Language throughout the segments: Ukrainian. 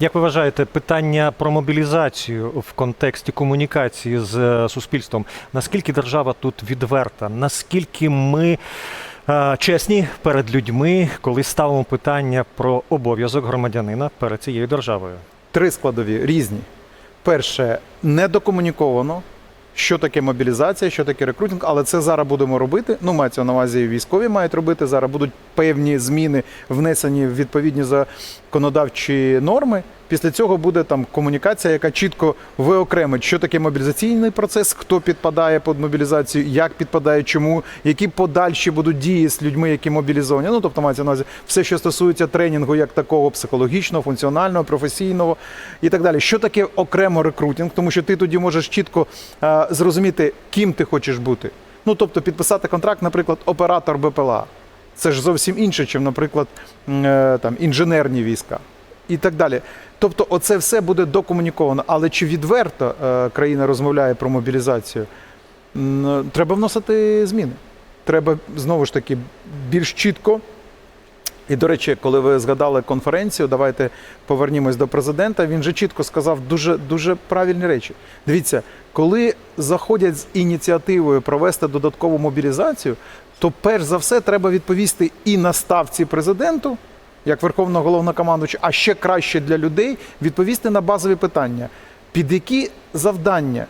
Як ви вважаєте, питання про мобілізацію в контексті комунікації з е, суспільством, наскільки держава тут відверта? Наскільки ми е, чесні перед людьми, коли ставимо питання про обов'язок громадянина перед цією державою? Три складові різні. Перше, недокомуніковано, що таке мобілізація, що таке рекрутинг, але це зараз будемо робити. Ну, мається на увазі, військові мають робити. Зараз будуть певні зміни внесені в відповідні законодавчі норми. Після цього буде там комунікація, яка чітко виокремить, що таке мобілізаційний процес, хто підпадає під мобілізацію, як підпадає, чому, які подальші будуть дії з людьми, які мобілізовані. Ну тобто мається на увазі все, що стосується тренінгу, як такого психологічного, функціонального, професійного і так далі. Що таке окремо рекрутинг? Тому що ти тоді можеш чітко е, зрозуміти, ким ти хочеш бути. Ну тобто підписати контракт, наприклад, оператор БПЛА. Це ж зовсім інше, ніж, наприклад, е, там інженерні війська і так далі. Тобто, оце все буде докомуніковано. Але чи відверто е, країна розмовляє про мобілізацію? Треба вносити зміни. Треба знову ж таки більш чітко. І, до речі, коли ви згадали конференцію, давайте повернімось до президента. Він же чітко сказав дуже, дуже правильні речі. Дивіться, коли заходять з ініціативою провести додаткову мобілізацію, то перш за все треба відповісти і на ставці президенту, як Верховного головнокомандуюча, а ще краще для людей відповісти на базові питання, під які завдання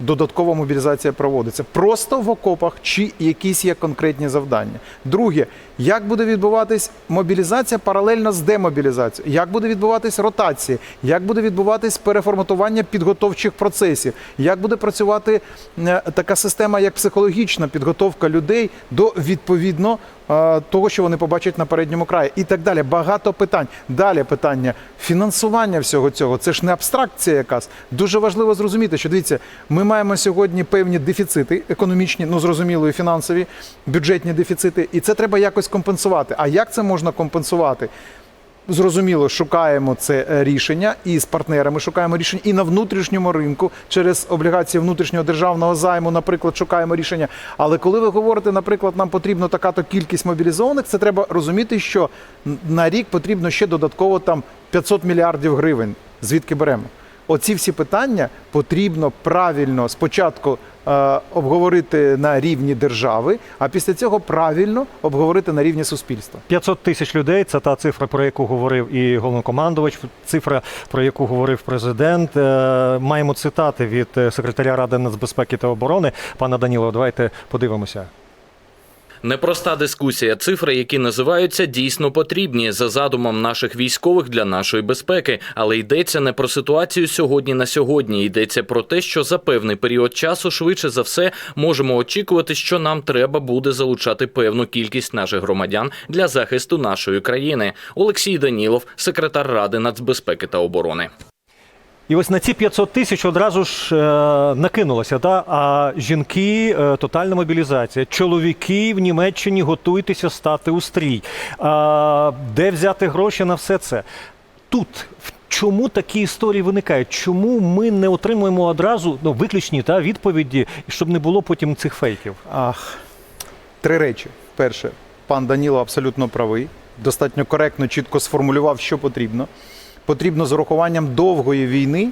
додаткова мобілізація проводиться просто в окопах чи якісь є конкретні завдання. Друге, як буде відбуватись мобілізація паралельно з демобілізацією? Як буде відбуватись ротація? Як буде відбуватись переформатування підготовчих процесів? Як буде працювати е, така система, як психологічна підготовка людей до відповідно того, що вони побачать на передньому краї, і так далі. Багато питань. Далі питання фінансування всього цього. Це ж не абстракція якась. Дуже важливо зрозуміти, що дивіться, ми маємо сьогодні певні дефіцити економічні, ну зрозуміло, і фінансові, бюджетні дефіцити, і це треба якось компенсувати. А як це можна компенсувати? Зрозуміло, шукаємо це е, рішення і з партнерами шукаємо рішення, і на внутрішньому ринку через облігації внутрішнього державного займу, наприклад, шукаємо рішення. Але коли ви говорите, наприклад, нам потрібно така то кількість мобілізованих, це треба розуміти, що на рік потрібно ще додатково там 500 мільярдів гривень. Звідки беремо? Оці всі питання потрібно правильно спочатку е, обговорити на рівні держави, а після цього правильно обговорити на рівні суспільства. 500 тисяч людей це та цифра, про яку говорив і головнокомандувач, цифра, про яку говорив президент. Е, Маємо цитати від е, секретаря Ради нацбезпеки та оборони. Пана Данілова, давайте подивимося. Непроста дискусія. Цифри, які називаються, дійсно потрібні за задумом наших військових для нашої безпеки. Але йдеться не про ситуацію сьогодні на сьогодні. Йдеться про те, що за певний період часу швидше за все можемо очікувати, що нам треба буде залучати певну кількість наших громадян для захисту нашої країни. Олексій Данілов, секретар Ради нацбезпеки та оборони. І ось на ці 500 тисяч одразу ж е, накинулося. Та? А жінки е, тотальна мобілізація. Чоловіки в Німеччині готуйтеся стати у стрій. А, де взяти гроші на все це? Тут чому такі історії виникають? Чому ми не отримуємо одразу ну, виключні та, відповіді, щоб не було потім цих фейків? Ах, три речі. Перше, пан Даніло абсолютно правий. Достатньо коректно, чітко сформулював, що потрібно. Потрібно з урахуванням довгої війни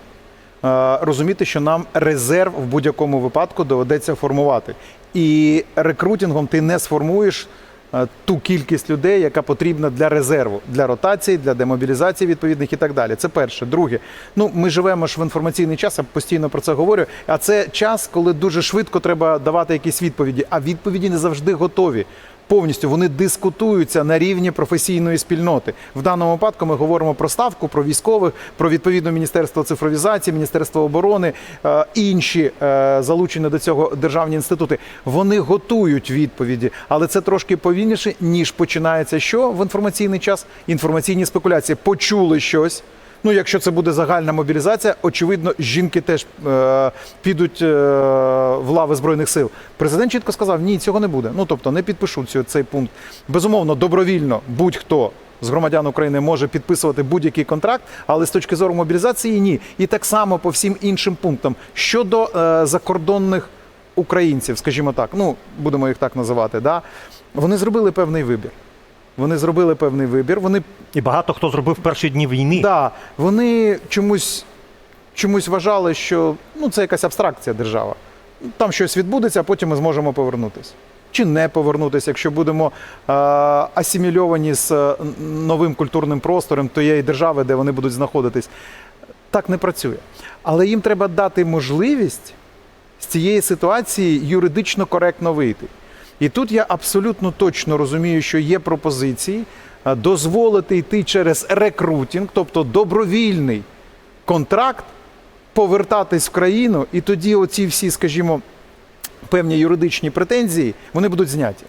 е, розуміти, що нам резерв в будь-якому випадку доведеться формувати. І рекрутингом ти не сформуєш е, ту кількість людей, яка потрібна для резерву, для ротації, для демобілізації відповідних і так далі. Це перше. Друге, ну ми живемо ж в інформаційний час, я постійно про це говорю. А це час, коли дуже швидко треба давати якісь відповіді, а відповіді не завжди готові. Повністю вони дискутуються на рівні професійної спільноти. В даному випадку ми говоримо про ставку, про військових, про відповідно Міністерство цифровізації, Міністерство оборони, е, інші е, залучені до цього державні інститути. Вони готують відповіді, але це трошки повільніше ніж починається. Що в інформаційний час? Інформаційні спекуляції почули щось. Ну, якщо це буде загальна мобілізація, очевидно, жінки теж е, підуть е, в лави збройних сил. Президент чітко сказав: ні, цього не буде. Ну тобто не підпишу цю, цей пункт. Безумовно, добровільно будь-хто з громадян України може підписувати будь-який контракт, але з точки зору мобілізації ні. І так само по всім іншим пунктам щодо е, закордонних українців, скажімо так, ну будемо їх так називати, да, вони зробили певний вибір. Вони зробили певний вибір. Вони І багато хто зробив перші дні війни. Да, вони чомусь, чомусь вважали, що ну, це якась абстракція держава. Там щось відбудеться, а потім ми зможемо повернутися. Чи не повернутися, якщо будемо е, асимільовані з е, новим культурним простором тієї держави, де вони будуть знаходитись. Так не працює. Але їм треба дати можливість з цієї ситуації юридично коректно вийти. І тут я абсолютно точно розумію, що є пропозиції е, дозволити йти через рекрутінг, тобто добровільний контракт, повертатись в країну, і тоді оці всі, скажімо, певні юридичні претензії, вони будуть зняті.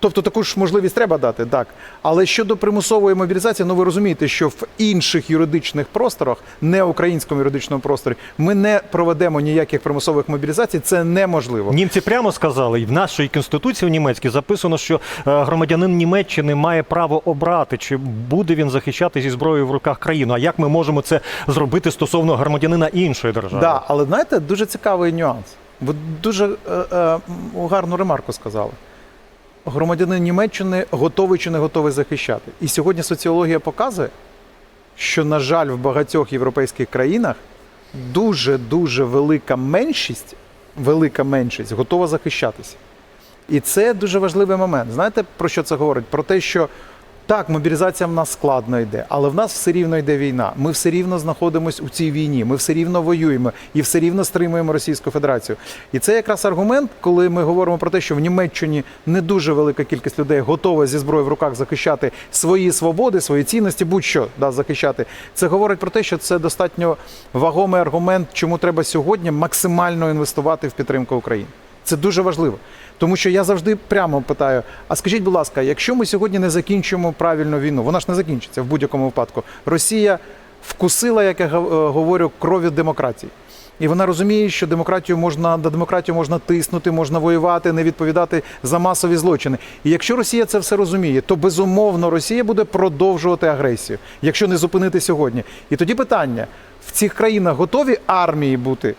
Тобто таку ж можливість треба дати, так. Але щодо примусової мобілізації, ну ви розумієте, що в інших юридичних просторах, не українському юридичному просторі, ми не проведемо ніяких примусових мобілізацій, це неможливо. Німці прямо сказали, і в нашій конституції в німецькій записано, що е, громадянин Німеччини має право обрати, чи буде він захищати зі зброєю в руках країну. А як ми можемо це зробити стосовно громадянина іншої держави? Да, але знаєте, дуже цікавий нюанс. Ви дуже е, е, гарну ремарку сказали. Громадянин Німеччини готовий чи не готовий захищати. І сьогодні соціологія показує, що, на жаль, в багатьох європейських країнах дуже дуже велика меншість, велика меншість готова захищатися. І це дуже важливий момент. Знаєте, про що це говорить? Про те, що так, мобілізація в нас складно йде, але в нас все рівно йде війна. Ми все рівно знаходимося у цій війні, ми все рівно воюємо і все рівно стримуємо Російську Федерацію. І це якраз аргумент, коли ми говоримо про те, що в Німеччині не дуже велика кількість людей готова зі зброєю в руках захищати свої свободи, свої цінності, будь-що да, захищати. Це говорить про те, що це достатньо вагомий аргумент, чому треба сьогодні максимально інвестувати в підтримку України. Це дуже важливо. Тому що я завжди прямо питаю: а скажіть, будь ласка, якщо ми сьогодні не закінчимо правильно війну, вона ж не закінчиться в будь-якому випадку. Росія вкусила, як я е, говорю, крові демократії. І вона розуміє, що демократію можна на демократію можна тиснути, можна воювати, не відповідати за масові злочини. І якщо Росія це все розуміє, то безумовно Росія буде продовжувати агресію, якщо не зупинити сьогодні. І тоді питання: в цих країнах готові армії бути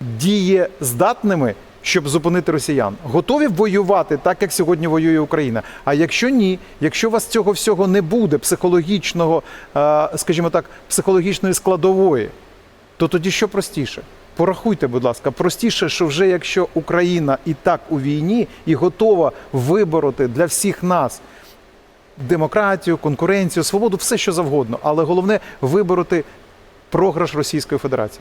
дієздатними, щоб зупинити росіян, готові воювати так, як сьогодні воює Україна. А якщо ні, якщо у вас цього всього не буде, психологічного, е, скажімо так, психологічної складової, то тоді що простіше? Порахуйте, будь ласка, простіше, що вже якщо Україна і так у війні і готова вибороти для всіх нас демократію, конкуренцію, свободу, все що завгодно, але головне вибороти програш Російської Федерації.